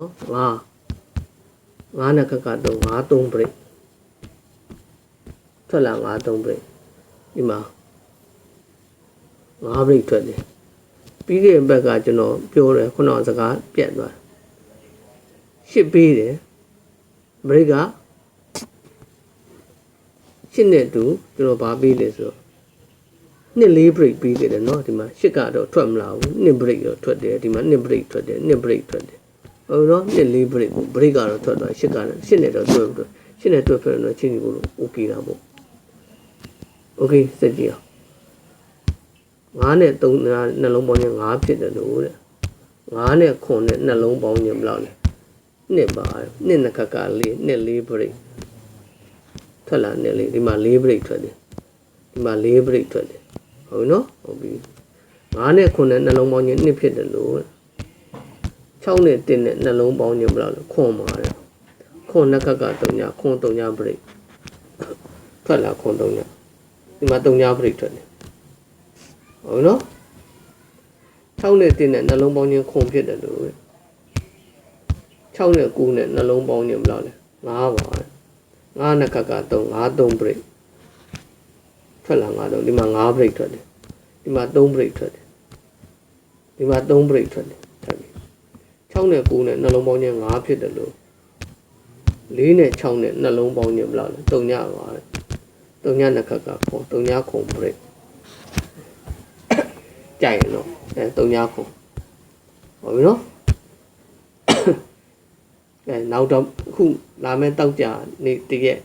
နော်ငါငါနဲ့ခက်ကတော့ငါ3 break ထွက်လာငါ3 break ဒီမှာငါ break ထွက်တယ်ပြီးခဲ့တဲ့ဘက်ကကျွန်တော်ပြောတယ်ခုနကစကားပြတ်သွားရှစ်ပေးတယ် break ကရှစ်နဲ့တူကျွန်တော်ဗာပေးလေဆိုတော့နှစ်လေး break ပြီးခဲ့တယ်เนาะဒီမှာရှစ်ကတော့ထွက်မလာဘူးနှစ် break တော့ထွက်တယ်ဒီမှာနှစ် break ထွက်တယ်နှစ် break ထွက်တယ် ဟုတ်နော်နှစ်လေး break break ကတော့ထွက်သွားရှစ်ကလည်းရှစ်နဲ့တော့တွဲတွဲရှစ်နဲ့တွဲဖြစ်တော့ချင်းစီကိုလို့ okay တာပေါ့ okay စက်ကြည့်အောင်ငါးနဲ့သုံးနှလုံးပေါင်းရင်ငါးဖြစ်တယ်လို့တဲ့ငါးနဲ့ခွန်နဲ့နှလုံးပေါင်းရင်ဘယ်လောက်လဲနှစ်ပါနှစ်နှစ်ခက်ကလေးနှစ်လေး break ထွက်လာနှစ်လေးဒီမှာလေး break ထွက်တယ်ဒီမှာလေး break ထွက်တယ်ဟုတ်နော်ဟုတ်ပြီငါးနဲ့ခွန်နဲ့နှလုံးပေါင်းရင်နှစ်ဖြစ်တယ်လို့ 6နဲ့1နဲ့နှလုံးပေါင်းရင်ဘယ်လောက်လဲခွန်ပါတဲ့ခွန်နှစ်ခက်က3ညခွန်3ည break ထွက်လာခွန်3ညဒီမှာ3ည break ထွက်တယ်ဟုတ်နော်6နဲ့1နဲ့နှလုံးပေါင်းရင်ခွန်ဖြစ်တယ်လို့6နဲ့9နဲ့နှလုံးပေါင်းရင်ဘယ်လောက်လဲ9ပါတဲ့9နှစ်ခက်က3 5 3 break ထွက်လာ9တော့ဒီမှာ9 break ထွက်တယ်ဒီမှာ3 break ထွက်တယ်ဒီမှာ3 break ထွက်တယ်ထပ်ပြီ 6နဲ့9နဲ့နှလုံးပေါင်းခြင်း9ဖြစ်တယ်လို့4နဲ့6နဲ့နှလုံးပေါင်းခြင်းဘယ်လောက်လဲ3ညပါတဲ့3ညနှစ်ခက်ကခုံ3ညခုံ break ကြိုက်ရင်တော့အဲ3ညခုံဟုတ်ပြီနော်အဲနောက်တော့ခုလာမယ့်တောက်ကြနေ့တရက်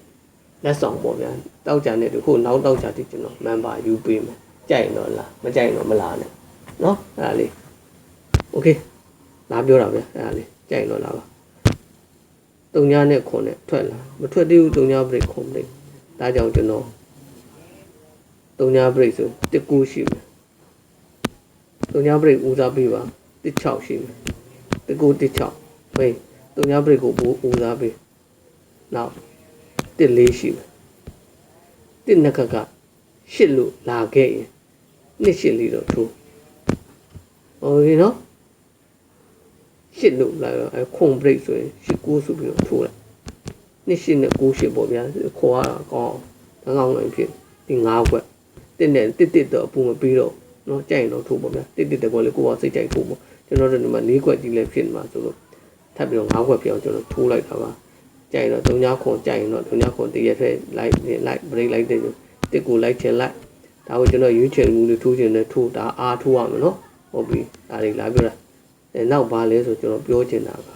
လက်ဆောင်ပေါ့ဗျာတောက်ကြနေ့တခုနောက်တောက်ကြတိကျွန်တော် member ယူပေးမယ်ကြိုက်ရင်တော့လာမကြိုက်ရင်တော့မလာနဲ့နော်အဲ့ဒါလေး okay လာပြောတာဗျအဲ့ဒါလေးကြိုက်ရင်တော့လာပါတုံညာနဲ့ခွန်နဲ့ထွက်လာမထွက်သေးဘူးတုံညာ break ခွန် break ဒါကြောင့်ကျွန်တော်တုံညာ break ဆိုတစ်ကူရှိမယ်တုံညာ break ဦးစားပေးပါတစ်6ရှိမယ်တစ်ကူတစ်6ဟေးတုံညာ break ကိုဘူးဦးစားပေးနောက်တစ်4ရှိမယ်တစ်နှစ်ခက်ကရှစ်လို့လာခဲ့ရင်နှစ်ရှစ်လေးတော့ထိုးဟိုဒီနော် ရှစ်လို့လာတော့အဲခွန် break ဆိုရင်ရှစ်ကိုဆိုပြီးတော့ထိုးလိုက်နှစ်ရှစ်နဲ့ကိုရှစ်ပေါ့ဗျာခေါ်ရတာကောင်းအောင်ကောင်းနိုင်ဖြစ်ဒီ၅ခွက်တစ်နဲ့တစ်တစ်တော့အပူမပြီးတော့နော်ကြိုက်ရင်တော့ထိုးပေါ့ဗျာတစ်တစ်တကွက်လေးကိုကစိတ်ကြိုက်ထိုးပေါ့ကျွန်တော်တို့ဒီမှာ၄ခွက်ကြီးလည်းဖြစ်နေမှာဆိုလို့ထပ်ပြီးတော့၅ခွက်ဖြစ်အောင်ကျွန်တော်ထိုးလိုက်တာပါကြိုက်ရင်တော့၃ညခွန်ကြိုက်ရင်တော့၃ညခွန်တရက်ထဲလိုက်လိုက် break လိုက်တဲ့တစ်ကိုလိုက်ချင်လိုက်ဒါကိုကျွန်တော်ရွေးချယ်မှုတွေထိုးချင်တယ်ထိုးဒါအားထိုးရမယ်နော်ဟုတ်ပြီဒါလေးလာပြောတာ အဲနောက်ပါလဲဆိုကျွန်တော်ပြောချင်တာက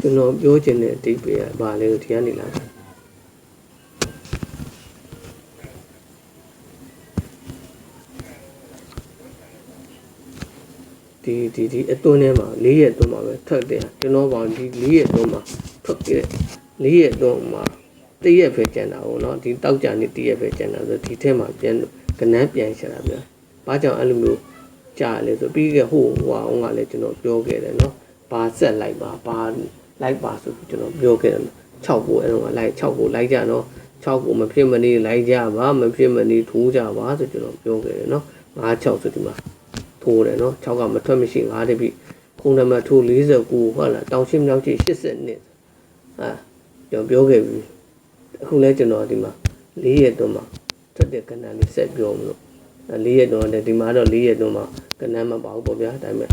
ကျွန်တော်ပြောချင်တဲ့အတိတ်ပဲဘာလဲဆိုဒီကနေလာဒီဒီဒီအတွင်းထဲမှာ၄ရက်အတွင်းမှာပဲထွက်တယ်ကျွန်တော်ပေါင်းဒီ၄ရက်အတွင်းမှာထွက်ခဲ့၄ရက်အတွင်းမှာတရက်ပဲကျန်တာဟုတ်နော်ဒီတောက်ကြနေတရက်ပဲကျန်တာဆိုဒီထဲမှာပြန်ကနန်းပြန်ချတာဗျာဘာကြောင့်အဲ့လိုမျိုး ကြာလဲဆိုပြီးခဲ့ဟိုဟိုအောင်ကလည်းကျွန်တော်ပြောခဲ့တယ်နော်ဘာဆက်လိုက်ပါဘာလိုက်ပါဆိုပြီးကျွန်တော်ပြောခဲ့တယ်6ကိုအဲ့တော့လိုက်6ကိုလိုက်ကြနော်6ကိုမဖြစ်မနေလိုက်ကြပါမဖြစ်မနေထိုးကြပါဆိုကျွန်တော်ပြောခဲ့တယ်နော်9 6ဆိုဒီမှာထိုးတယ်နော်6ကမထွက်မရှိ9တပြီခုနံပါတ်ထိုး49ဟုတ်လားတောင်ရှင်းမြောက်ရှိ80နှစ်အာကျွန်တော်ပြောခဲ့ပြီအခုလဲကျွန်တော်ဒီမှာ၄ရက်တော့မှာထွက်တဲ့ကဏ္ဍလေးဆက်ပြောမလို့ ၄ရက်တော့ဒီမှာတော့၄ရက်တော့မှာကဏ္ဍမပါဘူးပေါ့ဗျာဒါပေမဲ့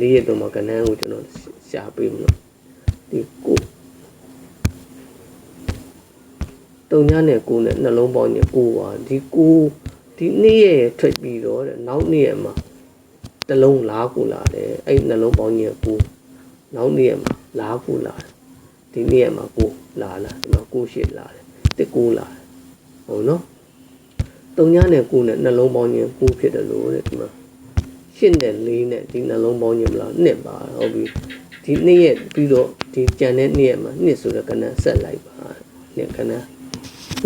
၄ရက်တော့မှာကဏ္ဍကိုကျွန်တော်ရှာပေးမလို့ဒီကိုတုံညာနဲ့ကိုနဲ့နှလုံးပေါင်းရင်ကိုပါဒီကိုဒီနေ့ရက်ထွက်ပြီးတော့တဲ့နောက်နေ့ရက်မှာတလုံးလားကိုလာတယ်အဲ့နှလုံးပေါင်းရင်ကိုနောက်နေ့ရက်မှာလားကိုလာတယ်ဒီနေ့ရက်မှာကိုလာလာဒီမှာကိုရှိလာတယ်တစ်ကိုလာတယ်ဟုတ်နော် တုံညာနဲ့ကိုနဲ့နှလုံးပေါင်းရင်ကိုဖြစ်တယ်လို့တဲ့ဒီမှာရှင်းနဲ့လေးနဲ့ဒီနှလုံးပေါင်းရင်မလားနှစ်ပါဟုတ်ပြီဒီနေ့ရက်ပြီးတော့ဒီကြံတဲ့နေ့ရက်မှာနှစ်ဆိုတဲ့ကဏ္ဍဆက်လိုက်ပါနှစ်ကဏ္ဍ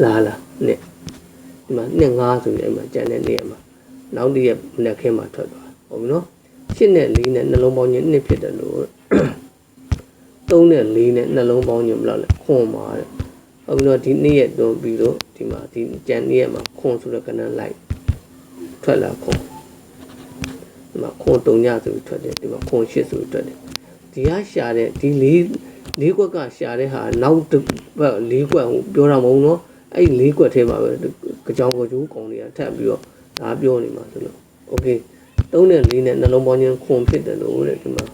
လာလာနှစ်ဒီမှာနှစ်ငါးဆိုရင်အဲ့မှာကြံတဲ့နေ့ရက်မှာနောက်တစ်ရက်လက်ခဲမှာထွက်သွားဟုတ်ပြီနော်ရှင်းနဲ့လေးနဲ့နှလုံးပေါင်းရင်နှစ်ဖြစ်တယ်လို့သုံးနဲ့လေးနဲ့နှလုံးပေါင်းရင်မလားလဲခွန်ပါတဲ့ ဟုတ်ပြီနော်ဒီနေ့ရက်တော့ပြီးတော့ဒီမှာဒီကြံနေ့ရက်မှာခွန်ဆိုတဲ့ကဏ္ဍလိုက်ထွက်လာခွန်ဒီမှာခွန်3ညဆိုပြီးထွက်တယ်ဒီမှာခွန်8ဆိုပြီးထွက်တယ် ဒီကရှာတဲ့ဒီလေးလေးကွက်ကရှာတဲ့ဟာနောက်တစ်ပတ်လေးကွက်ဟိုပြောတာမဟုတ်နော်အဲ့ဒီလေးကွက်ထဲမှာပဲကြောင်ကိုကျူးကောင်တွေကထပ်ပြီးတော့ဒါပြောနေမှာဆိုလို့โอเคသုံးနဲ့လေးနဲ့နှလုံးပေါင်းချင်းခွန်ဖြစ်တယ်လို့တဲ့ဒီမှာ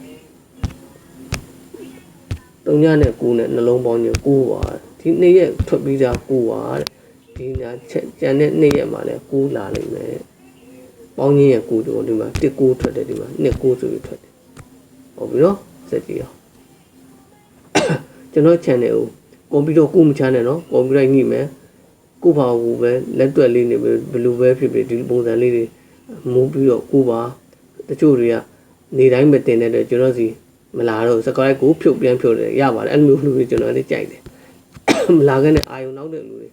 သုံးညနဲ့ကိုနဲ့နှလုံးပေါင်းချင်းကိုပါ ဒီနေ့ရက်ထွက်ပြီးသားကိုပါတဲ့ဒီညာချက်ကျန်တဲ့နေ့ရက်မှာလဲကိုလာလိမ့်မယ်ပေါင်းချင်းရဲ့ကိုတို့ဒီမှာတစ်ကိုထွက်တယ်ဒီမှာနှစ်ကိုဆိုပြီးထွက်တယ်ဟုတ်ပြီနော်စက်ကြည့်အောင်ကျွန်တော် channel ကိုကွန်ပျူတာကိုမချမ်းနဲ့နော်ကွန်ပျူတာညှိမယ်ကိုပါဘူးပဲလက်တွက်လေးနေဘယ်လိုပဲဖြစ်ဖြစ်ဒီပုံစံလေးတွေမူးပြီးတော့ကိုပါတချို့တွေကနေတိုင်းမတင်တဲ့အတွက်ကျွန်တော်စီမလာတော့ subscribe ကိုဖြုတ်ပြန်ဖြုတ်တယ်ရပါတယ်အဲ့လိုမျိုးလူတွေကျွန်တော်လည်းကြိုက်တယ် မလာခဲ့တဲ့အာယုံနောက်တဲ့လူတွေ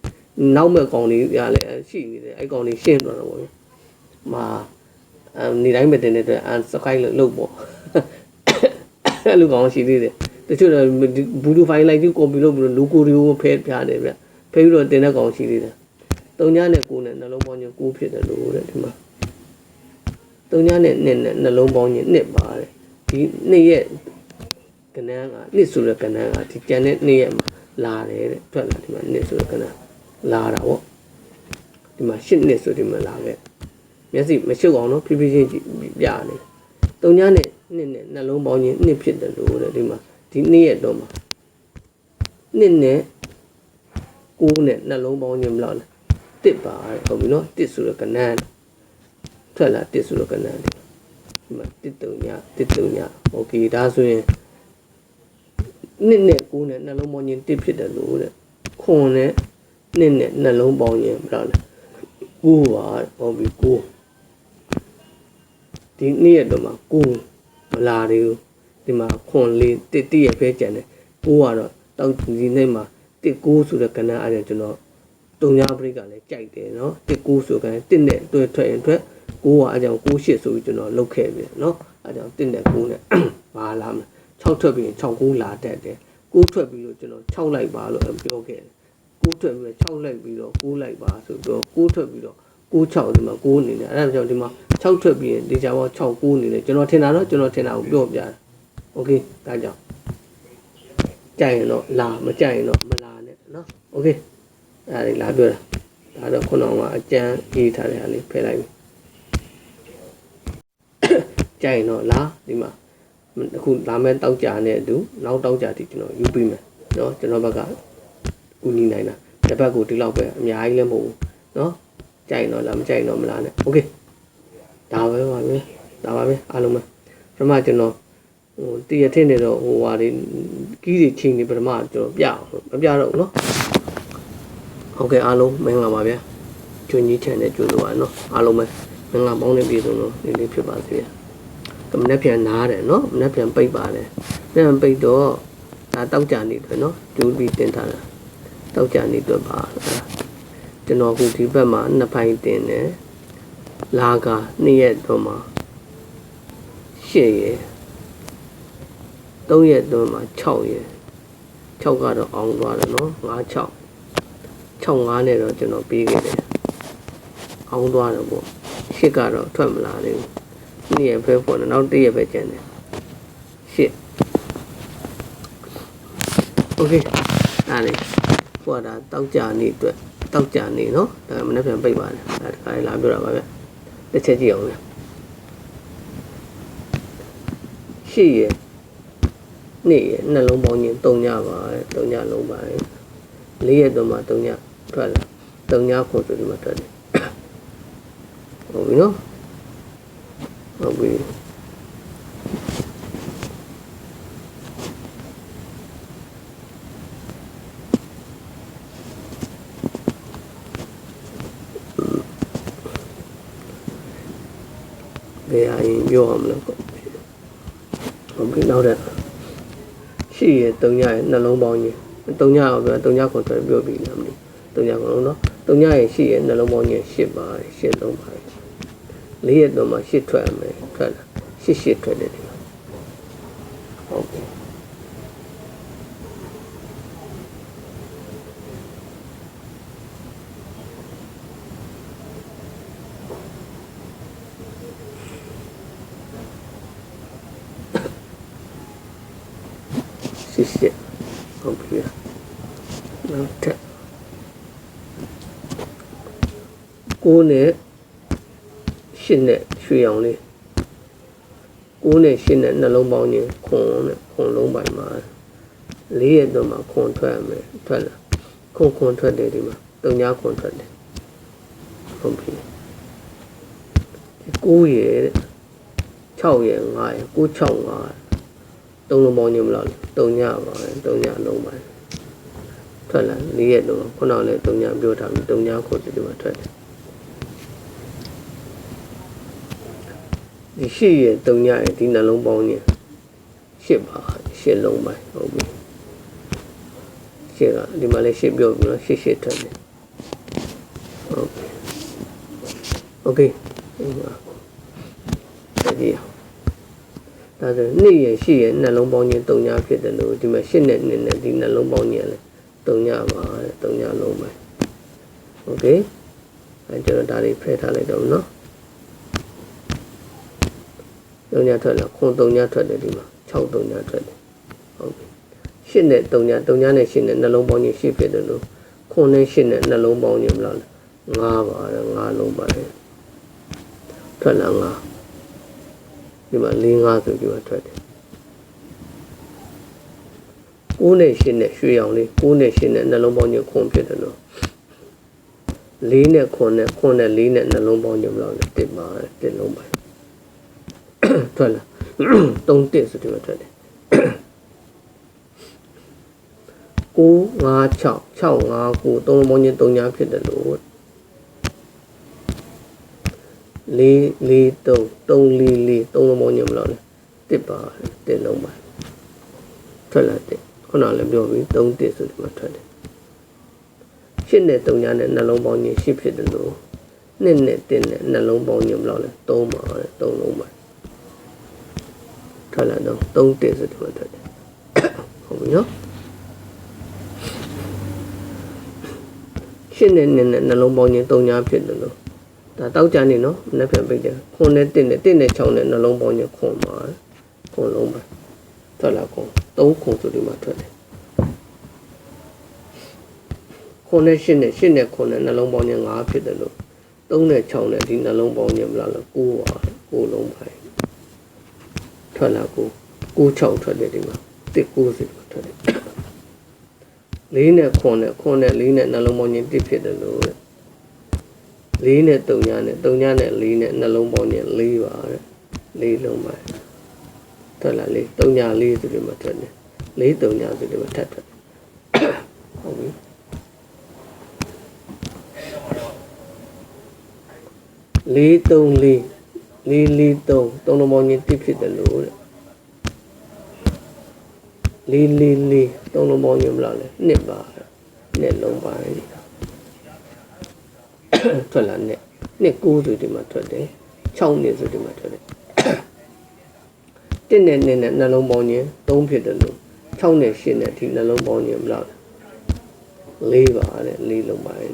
နောက်မဲ့ကောင်တွေရလည်းရှိနေတယ်အဲ့ကောင်တွေရှင်းတော့တော့ဗောဗျမာနေတိုင်းမတင်တဲ့အတွက် subscribe လို့လုပ်ပေါ့အဲ့လိုကောင်ရှိသေးတယ်တချို့တော့ဘူးလူဖိုင်လိုက်ပြီး copy လုပ်ပြီးလူကိုတွေကိုဖဲပြတယ်ဗျဖဲပြီးတော့တင်တဲ့ကောင်ရှိသေးတယ်တုံညနဲ့ကိုနဲ့နှလုံးပေါင်းချင်းကိုဖြစ်တယ်လို့တဲ့ဒီမှာတုံညနဲ့နှစ်နဲ့နှလုံးပေါင်းချင်းနှစ်ပါတယ်ဒီနှစ်ရဲ့ကနန်းကနှစ်ဆိုတဲ့ကနန်းကဒီကျန်တဲ့နှစ်ရဲ့မှာ လာတယ်တဲ့ထွက်လာဒီမှာနှစ်ဆိုတဲ့ကနန်းလာတာပေါ့ဒီမှာရှစ်နှစ်ဆိုဒီမှာလာခဲ့မျက်စိမရှုပ်အောင်နော်ဖြည်းဖြည်းချင်းပြနေတုံညနဲ့နှစ်နဲ့နှလုံးပေါင်းချင်းနှစ်ဖြစ်တယ်လို့တဲ့ဒီမှာဒီနှစ်ရဲ့တော့မှာနှစ်နဲ့ကိုးနဲ့နှလုံးပေါင်းချင်းမလောက်လားတစ်ပါဟုတ်ပြီနော်တစ်ဆိုတဲ့ကနန်းထွက်လာတစ်ဆိုတဲ့ကနန်းဒီမှာတစ်တုံညတစ်တုံညโอเคဒါဆိုရင် နှစ်နဲ့ကိုးနဲ့နှလုံးပေါင်းခြင်းတစ်ဖြစ်တယ်လို့တဲ့ခွန်နဲ့နှစ်နဲ့နှလုံးပေါင်းခြင်းဗလားကိုးပါဟောပြီးကိုးဒီနေ့ရတော့မှာကိုးမလာသေးဘူးဒီမှာခွန်လေးတစ်တည့်ရပဲကြံတယ်ကိုးကတော့တောက်ကြီးနေမှာတစ်ကိုးဆိုတဲ့ကဏ္ဍအဲ့ဒါကျွန်တော်တုံညာပရိကလည်းကြိုက်တယ်နော်တစ်ကိုးဆိုကံတစ်နဲ့တွဲထွက်ရင်ထွက်ကိုးကအဲ့ကြောင့်ကိုးရှစ်ဆိုပြီးကျွန်တော်လုတ်ခဲ့ပြီနော်အဲ့ကြောင့်တစ်နဲ့ကိုးနဲ့ပါလာမယ် 6ထွက်ပြီးရင်6ကိုးလာတတ်တယ်ကိုးထွက်ပြီးတော့ကျွန်တော်6လိုက်ပါလို့ပြောခဲ့တယ်ကိုးထွက်ပြီးတော့6လိုက်ပြီးတော့ကိုးလိုက်ပါဆိုတော့ကိုးထွက်ပြီးတော့6 6ဒီမှာ6အနေနဲ့အဲ့ဒါကြောင့်ဒီမှာ6ထွက်ပြီးရင်ဒီကြပါ6 9အနေနဲ့ကျွန်တော်ထင်တာတော့ကျွန်တော်ထင်တာကိုပြောပြတယ်โอเคဒါကြောင့်ကြိုက်ရင်တော့လာမကြိုက်ရင်တော့မလာနဲ့เนาะโอเคအဲ့ဒါလေးလာပြောတာဒါတော့ခုနကအကြမ်းရေးထားတဲ့ဟာလေးဖယ်လိုက်ပြီကြိုက်ရင်တော့လာဒီမှာ အခုလာမဲ့တောက်ကြနဲ့အတူနောက်တောက်ကြတိကျွန်တော်ယူပြီးမယ်เนาะကျွန်တော်ဘက်ကကူညီနိုင်တာတစ်ဘက်ကိုဒီလောက်ပဲအများကြီးလည်းမဟုတ်ဘူးเนาะကြိုက်တော့လားမကြိုက်တော့မလားနဲ့โอเคဒါပဲပါပဲဒါပါပဲအားလုံးပဲပထမကျွန်တော်ဟိုတရထင်းနေတော့ဟိုဟာတွေကီးတွေချင်းနေပထမကျွန်တော်ပြအောင်မပြတော့ဘူးเนาะဟုတ်ကဲ့အားလုံးမင်္ဂလာပါဗျာကျွန်းကြီးချန်တဲ့ကျိုးလိုပါเนาะအားလုံးပဲမင်္ဂလာပေါင်းနေပြီဆိုတော့ဒီလေးဖြစ်ပါစေဗျာ မနေ့ပြန်နားတယ်နော်မနေ့ပြန်ပိတ်ပါတယ်ပြန်ပိတ်တော့ဒါတောက်ကြနေတယ်နော်ဒူးပြီးတင်ထားတာတောက်ကြနေတော့ပါကျွန်တော်ခုဒီဘက်မှာနှစ်ဖိုင်တင်တယ်လာကနှစ်ရက်တော့မှာရှစ်ရက်၃ရက်တော့မှာ6ရက်6ကတော့အောင်သွားတယ်နော်5 6 6 5နဲ့တော့ကျွန်တော်ပြီးခဲ့တယ်အောင်သွားတယ်ပေါ့ရှစ်ကတော့ထွက်မလာသေးဘူး နေ့ရက်ပဲပေါ်တယ်နောက်တစ်ရက်ပဲကျန်တယ်ရှစ် okay ဒါလေးပေါ်တာတောက်ကြနေအတွက်တောက်ကြနေနော်ဒါမနေ့ပြန်ပိတ်ပါတယ်ဒါတခါလေးလာပြောတာပါဗျတစ်ချက်ကြည့်အောင်ဗျရှစ်ရက်နေ့ရက်နှလုံးပေါင်းရင်၃ညပါ၃ညလုံးပါ၄ရက်တော့မှ၃ညထွက်လာ၃ညခုဆိုဒီမှာထွက်တယ်ဟုတ်ပြီနော် ဟုတ်ပြီဘယ်အရင်ပြောအောင်မလဲဟုတ်ပြီနောက်တဲ့ရှိရ3ညရဲ့နှလုံးပေါင်းရင်3ညရောပြော3ညခွန်ထွက်ပြောပြီးလားမသိ3ညခွန်လုံးနော်3ညရဲ့ရှိရနှလုံးပေါင်းရင်8ပါ8လုံးပါ 4ရက်တော့မှ8ထွက်မယ်ထွက်လာ8 8ထွက်တယ်ဒီမှာဟုတ်ပြီရှစ်ရှစ်ဟုတ်ပြီနောက်ထပ်ကိုးနဲ့ ရှစ်နဲ့ရွှေအောင်လေးကိုးနဲ့ရှစ်နဲ့နှလုံးပေါင်းခြင်းခွန်နဲ့ခွန်လုံးပိုင်မှာလေးရက်တော့မှခွန်ထွက်ရမယ်ထွက်လာခွန်ခွန်ထွက်တယ်ဒီမှာတုံညာခွန်ထွက်တယ်ဟုတ်ပြီကိုးရဲ့6ရဲ့9ရဲ့9 6 5သုံးလုံးပေါင်းခြင်းမလားတုံညာပါတုံညာလုံးပါထွက်လာလေးရက်တော့ခုနကလည်းတုံညာပြောထားပြီးတုံညာခွန်ဒီမှာထွက်တယ် ဒီရှစ်ရဲ့တုံညရဲ့ဒီနှလုံးပေါင်းညရှစ်ပါရှစ်လုံးပိုင်းဟုတ်ပြီရှစ်ကဒီမှာလည်းရှစ်ပြောပြီနော်ရှစ်ရှစ်ထွက်တယ်ဟုတ်ပြီ okay ဒီဒါဆိုနေ့ရရှိရနှလုံးပေါင်းခြင်းတုံညာဖြစ်တယ်လို့ဒီမှာရှစ်နဲ့နှစ်နဲ့ဒီနှလုံးပေါင်းခြင်းလဲတုံညာပါတုံညာလုံးပဲโอเคအဲကျွန်တော်ဒါလေးဖယ်ထားလိုက်တော့เนาะ 3ညထွက်လာခွန်3ညထွက်တယ်ဒီမှာ6 3ညထွက်တယ်ဟုတ်ပြီ8နဲ့3ည3ညနဲ့8နဲ့နှလုံးပေါင်းချင်း8ဖြစ်တယ်လို့ခွန်နဲ့8နဲ့နှလုံးပေါင်းချင်းမလား5ပါတယ်5လုံးပါတယ်ထွက်လာ5ဒီမှာ4 5ဆိုပြီးမှထွက်တယ်9နဲ့8နဲ့ရွှေရောင်လေး9နဲ့8နဲ့နှလုံးပေါင်းချင်းခွန်ဖြစ်တယ်လို့4နဲ့9နဲ့9နဲ့4နဲ့နှလုံးပေါင်းချင်းမလား1ပါ1လုံးပါတယ် ထွက်လာ3တစ်ဆိုဒီမှာထွက်တယ်9 5 6 6 5 9သုံးလုံးပေါင်းခြင်း3ညာဖြစ်တယ်လို့လေးလေးသုံးသုံးလေးလေးသုံးလုံးပေါင်းညမလို့လေတစ်ပါတစ်လုံးပါထွက်လာတဲ့ခုနလည်းပြောပြီးသုံးတစ်ဆိုဒီမှာထွက်တယ်ရှစ်နဲ့သုံးညာနဲ့နှလုံးပေါင်းညရှစ်ဖြစ်တယ်လို့နှစ်နဲ့တစ်နဲ့နှလုံးပေါင်းညမလို့လေသုံးပါသုံးလုံးပါ ထွက်လာတော့သုံးတစ်ဆိုဒီမှာထွက်တယ်ဟုတ်ပြီနော်ရှစ်နဲ့နှစ်နဲ့နှလုံးပေါင်းညသုံးညာဖြစ်တယ်လို့ဒါတောက်ကြနေနော်မနေ့ပြန်ပိတ်တယ်ခွန်နဲ့တစ်နဲ့တစ်နဲ့6နဲ့နှလုံးပေါင်းညခွန်ပါခွန်လုံးပါထွက်လာခွန်3ခွန်ဆိုဒီမှာထွက်တယ်ခွန်နဲ့8နဲ့8နဲ့ခွန်နဲ့နှလုံးပေါင်းည5ဖြစ်တယ်လို့3နဲ့6နဲ့ဒီနှလုံးပေါင်းညမလားလို့9ပါ9လုံးပါ ထွက်လာ9 9 6ထွက်တယ်ဒီမှာတစ်9စီထွက်တယ်လေးနဲ့ခွန်နဲ့ခွန်နဲ့လေးနဲ့နှလုံးပေါင်းညတစ်ဖြစ်တယ်လို့လေးနဲ့၃ညနဲ့၃ညနဲ့၄နဲ့နှလုံးပေါင်းနဲ့၄ပါတဲ့၄လုံးပါထွက်လာလေး၃ည၄ဆိုဒီမှာထွက်တယ်၄၃ညဆိုဒီမှာထပ်ထွက်ဟုတ်ပြီလေးသုံးလေး လေးလေးသုံးသုံးလုံးပေါင်းချင်းတစ်ဖြစ်တယ်လို့တဲ့လေးလေးလေးသုံးလုံးပေါင်းချင်းမလားလေနှစ်ပါနှစ်လုံးပါထွက်လာနဲ့နှစ်9ဆိုဒီမှာထွက်တယ်6နှစ်ဆိုဒီမှာထွက်တယ်1နဲ့2နဲ့နှလုံးပေါင်းခြင်း3ဖြစ်တယ်လို့6နဲ့8နဲ့ဒီနှလုံးပေါင်းခြင်းမလား4ပါတဲ့4လုံးပါတယ်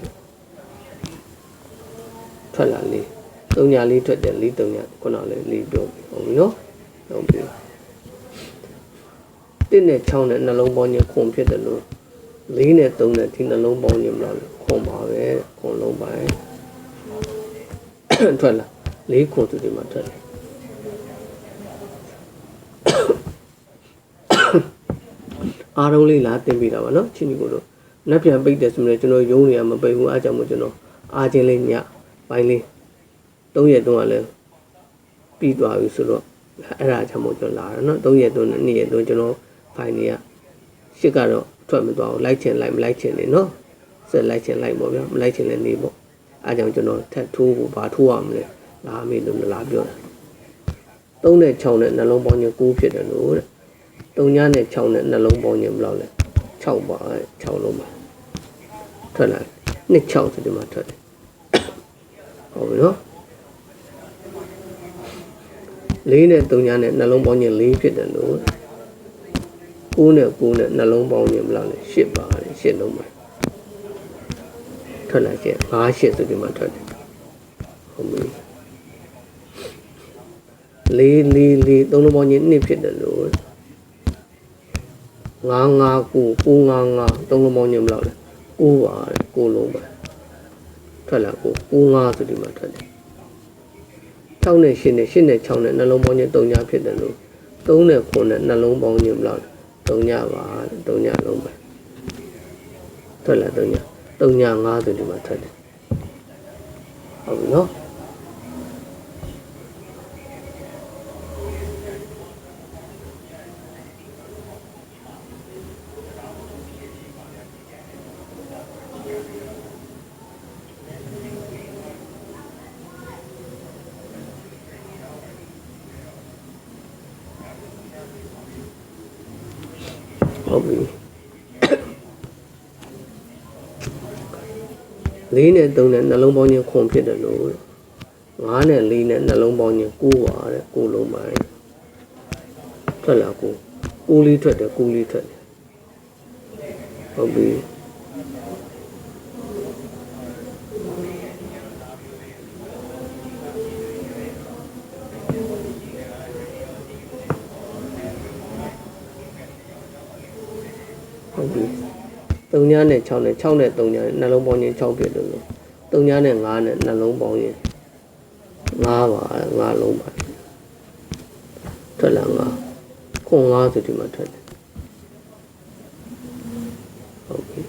ထွက်လာ4 3ညာလေးထွက်တယ်4 3ညာခုနလည်း4ပြောပြီဟုတ်ပြီနော်ဟုတ်ပြီ1နဲ့6နဲ့နှလုံးပေါင်းခြင်းခွန်ဖြစ်တယ်လို့4နဲ့3နဲ့ဒီနှလုံးပေါင်းခြင်းမလားခွန်ပါပဲခွန်လုံးပါထွက်လာ၄ခွန်သူဒီမှာထွက်လာအားလုံးလေးလာတင်ပေးတာပါနော်ချင်းကြီးကိုတော့နက်ပြန်ပိတ်တယ်ဆိုရင်ကျွန်တော်ယုံနေရမပိတ်ဘူးအားကြောင့်မို့ကျွန်တော်အားချင်းလေးညပိုင်းလေး ၃ရက်တုန်းကလည်းပြီးသွားပြီဆိုတော့အဲ့ဒါကြောင့်မို့ကျွန်တော်လာတာနော်၃ရက်တုန်းနဲ့၂ရက်တုန်းကျွန်တော်ဖိုင်တွေကရှစ်ကတော့ထွက်မသွားဘူးလိုက်ချင်လိုက်မလိုက်ချင်နေနော်ဆက်လိုက်ချင်လိုက်ပေါ့ဗျာမလိုက်ချင်လည်းနေပေါ့အဲကြောင့်ကျွန်တော်ထက်ထိုးဖို့ဘာထိုးရမလဲလာမေးလို့လာပြောတာ3နဲ့6နဲ့နှလုံးပေါင်းခြင်း9ဖြစ်တယ်လို့တဲ့3ညနဲ့6နဲ့နှလုံးပေါင်းခြင်းဘယ်လောက်လဲ6ပါ6လုံးပါထွက်လာနှစ်6ဆိုဒီမှာထွက်တယ်ဟုတ်ပြီနော် ၄နဲ့3ညနဲ့နှလုံးပေါင်းခြင်း4ဖြစ်တယ်လို့9နဲ့9နဲ့နှလုံးပေါင်းခြင်းဘယ်လောက်လဲ10ပါတယ်10လုံးပါထွက်လာခြင်း5 8ဆိုဒီမှာထွက်တယ်ဟုတ်ပြီလေးလေးလေးသုံးလုံးပေါင်းချင်းနှစ်ဖြစ်တယ်လို့959 955သုံးလုံးပေါင်းခြင်းဘယ်လောက်လဲ9ပါတဲ့9လုံးပါထွက်လာကို95ဆိုဒီမှာထွက်တယ် 6နဲ့8နဲ့8နဲ့6နဲ့နှလုံးပေါင်းခြင်း3ညဖြစ်တယ်လို့3နဲ့9နဲ့နှလုံးပေါင်းခြင်းဘယ်လောက်လဲ3ညပါတဲ့3ညလုံးပဲထွက်လာ3ည3ည5ဆိုဒီမှာထွက်တယ်ဟုတ်ပြီနော် ဟုတ်ပြီလေးနဲ့သုံးနဲ့နှလုံးပေါင်းခြင်းခွန်ဖြစ်တယ်လို့ငါးနဲ့လေးနဲ့နှလုံးပေါင်းခြင်းကိုးပါတဲ့ကိုးလုံးပိုင်းထွက်လာကိုကိုးလေးထွက်တယ်ကိုးလေးထွက်တယ်ဟုတ်ပြီဟုတ်ပြီ 3ညနဲ့6နဲ့6နဲ့3ညနဲ့နှလုံးပေါင်းခြင်း6ဖြစ်တယ်လို့3ညနဲ့9နဲ့နှလုံးပေါင်းခြင်း9ပါ9လုံးပါထွက်လာ9ခွန်9ဆိုဒီမှာထွက်တယ်ဟုတ်ပြီ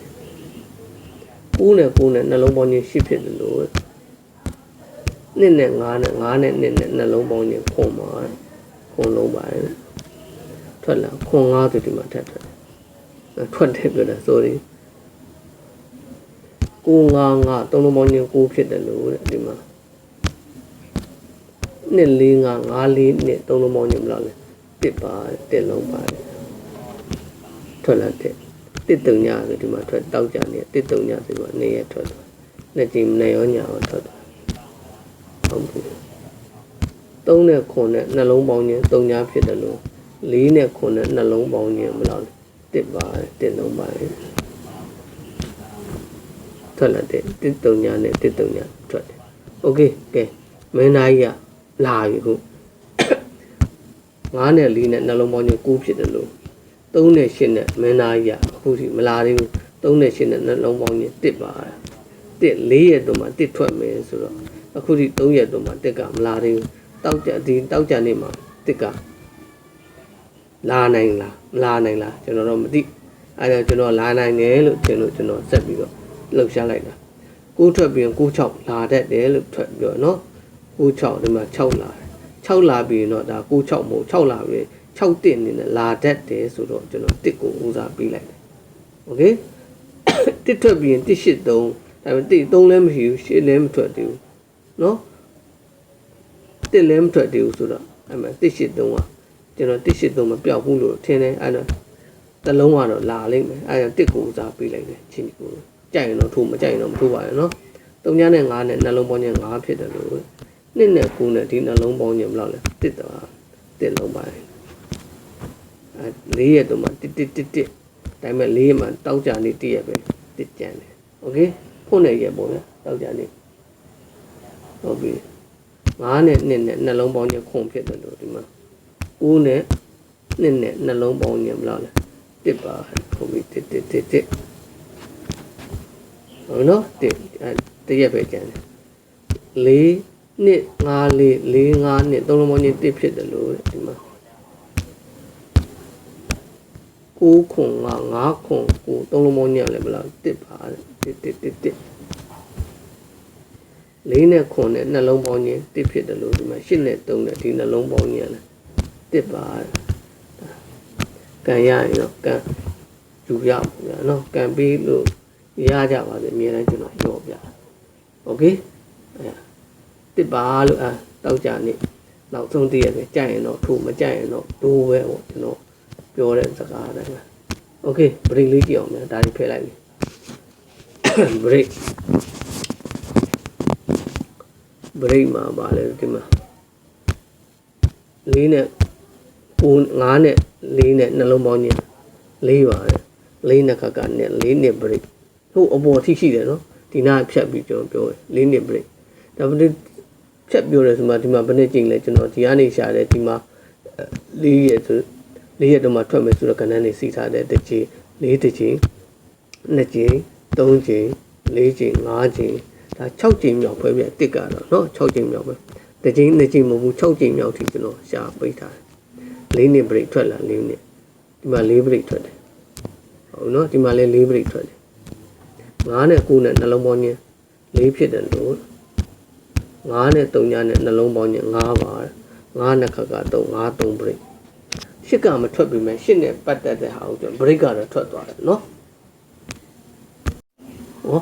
9နဲ့9နဲ့နှလုံးပေါင်းခြင်း10ဖြစ်တယ်လို့နှစ်နဲ့9နဲ့9နဲ့နှစ်နဲ့နှလုံးပေါင်းခြင်းခွန်ပါခွန်လုံးပါတယ်ထွက်လာခွန်9ဆိုဒီမှာထက်ထွက်တယ်ထွက်တယ်ပြောတာ sorry 955သုံးလုံးပေါင်းခြင်း9ဖြစ်တယ်လို့တဲ့ဒီမှာနှစ်4 5 5 4နှစ်သုံးလုံးပေါင်းခြင်းမလားလဲတစ်ပါတစ်လုံးပါတယ်ထွက်လာတဲ့တစ်တုံညဆိုဒီမှာထွက်တောက်ကြနေတစ်တုံညဆိုဒီမှာနေရထွက်တယ်နှစ်ကြိမ်နေရောညာရောထွက်တယ်ဟုတ်ပြီ3နဲ့9နဲ့နှလုံးပေါင်းခြင်း3ညာဖြစ်တယ်လို့4နဲ့9နဲ့နှလုံးပေါင်းခြင်းမလားလဲတစ်ပါတစ်လုံးပါတယ် ထွက်လာတဲ့တစ်တုံညာနဲ့တစ်တုံညာထွက်တယ်โอเคကဲမင်းသားကြီးကလာပြီခု9နဲ့4နဲ့နှလုံးပေါင်းခြင်း9ဖြစ်တယ်လို့3နဲ့8နဲ့မင်းသားကြီးကအခုထိမလာသေးဘူး3နဲ့8နဲ့နှလုံးပေါင်းခြင်းတစ်ပါတစ်4ရက်တော့မှတစ်ထွက်မယ်ဆိုတော့အခုထိ3ရက်တော့မှတစ်ကမလာသေးဘူးတောက်ကြဒီတောက်ကြနေမှာတစ်ကလာနိုင်လားမလာနိုင်လားကျွန်တော်တော့မသိအဲဒါကျွန်တော်လာနိုင်တယ်လို့ကျွန်တော်ကျွန်တော်ဆက်ပြီးတော့ လှုပ်ရှားလိုက်တာကိုထွက်ပြီးကို6လာတတ်တယ်လို့ထွက်ပြီးတော့เนาะကို6ဒီမှာ6လာတယ်6လာပြီးတော့ဒါကို6မဟုတ်6လာပြီး6တင်နေနဲ့လာတတ်တယ်ဆိုတော့ကျွန်တော်တစ်ကိုဦးစားပေးလိုက်တယ်โอเคတစ်ထွက်ပြီးရင်တစ်83ဒါပေမဲ့တစ်3လည်းမရှိဘူး8လည်းမထွက်သေးဘူးเนาะတစ်လည်းမထွက်သေးဘူးဆိုတော့အဲ့မှာတစ်83ကကျွန်တော်တစ်83မပြောက်ဘူးလို့ထင်တယ်အဲ့တော့တလုံးကတော့လာလိမ့်မယ်အဲ့ဒါတစ်ကိုဦးစားပေးလိုက်တယ်ချင်းဒီကို ကြိုက်ရင်တော့ထိုးမကြိုက်ရင်တော့မထိုးပါနဲ့နော်၃ညနဲ့9နဲ့နှလုံးပေါင်းခြင်း9ဖြစ်တယ်လို့နှစ်နဲ့9နဲ့ဒီနှလုံးပေါင်းခြင်းဘယ်လောက်လဲတစ်တော့တစ်လုံးပါတယ်အဲ၄ရက်တော့မှတစ်တစ်တစ်တစ်ဒါပေမဲ့၄ရက်မှတောက်ကြနေတစ်ရက်ပဲတစ်ကြံတယ်โอเคဖုန်းနဲ့ရက်ပေါ့ဗျာတောက်ကြနေဟုတ်ပြီ9နဲ့2နဲ့နှလုံးပေါင်းခြင်းခုံဖြစ်တယ်လို့ဒီမှာ9နဲ့2နဲ့နှလုံးပေါင်းခြင်းဘယ်လောက်လဲတစ်ပါဟုတ်ပြီတစ်တစ်တစ်တစ်ဟုတ် နော်တစ်အဲတရက်ပဲကျန်တယ်၄နှစ်5လေး၄5နှစ်သုံးလုံးပေါင်းချင်းတစ်ဖြစ်တယ်လို့တဲ့ဒီမှာ9ခွန်5 5ခွန်9သုံးလုံးပေါင်းညလည်းဘယ်လောက်တစ်ပါတဲ့တစ်တစ်တစ်တစ်လေးနဲ့ခွန်နဲ့နှလုံးပေါင်းချင်းတစ်ဖြစ်တယ်လို့ဒီမှာ8နဲ့3နဲ့ဒီနှလုံးပေါင်းညလည်းတစ်ပါတဲ့ကန်ရရင်တော့ကန်ယူရပါဗျာနော်ကန်ပြီးလို့ ရကြပါစေအများတိုင်းကျွန်တော်ပြောပြโอเคအဲတစ်ပါလို့အဲတောက်ကြနေနောက်ဆုံးတည့်ရပဲကြိုက်ရင်တော့ထိုးမကြိုက်ရင်တော့ဒိုးပဲပေါ့ကျွန်တော်ပြောတဲ့စကားတိုင်းပဲโอเค break လေးကြည့်အောင်များဒါကြီးဖယ်လိုက်ပြီ break break မှာပါလဲဒီမှာလေးနဲ့9 5နဲ့4နဲ့နှလုံးပေါင်းခြင်း4ပါတယ်4နှစ်ခါကနဲ့4နှစ် break ဟိုအပေါ်ထိရှိတယ်နော်ဒီနာဖြတ်ပြီးကျွန်တော်ပြောတယ်4နှစ် break ဒါပေမဲ့ဖြတ်ပြောတယ်ဆိုမှဒီမှာဘယ်နှစ်ကြိမ်လဲကျွန်တော်ဒီကနေရှာတယ်ဒီမှာ4ရက်ဆို လေးရက်တော့မှထွက်မယ်ဆိုတော့ကဏ္ဍနေစီထားတဲ့တစ်ချိန်လေးတစ်ချိန်နှစ်ချိန်သုံးချိန်လေးချိန်ငါးချိန်ဒါ6ချိန်မြောက်ပဲပြတစ်ကတော့เนาะ6ချိန်မြောက်ပဲတစ်ချိန်နှစ်ချိန်မဟုတ်ဘူး6ချိန်မြောက်ထိကျွန်တော်ရှာပိတ်ထားတယ်လေးနှစ် break ထွက်လာလေးနှစ်ဒီမှာလေး break ထွက်တယ်ဟုတ်เนาะဒီမှာလည်းလေး break ထွက်တယ် 9နဲ့9နဲ့နှလုံးပေါင်းချင်းလေးဖြစ်တယ်လို့9နဲ့3ညနဲ့နှလုံးပေါင်းချင်း9ပါ9နဲ့ခက်က3 9 3 break ရှစ်ကမထွက်ပြီမဲ့ရှစ်နဲ့ပတ်သက်တဲ့ဟာကိုကျွန်တော် break ကတော့ထွက်သွားတယ်เนาะဟော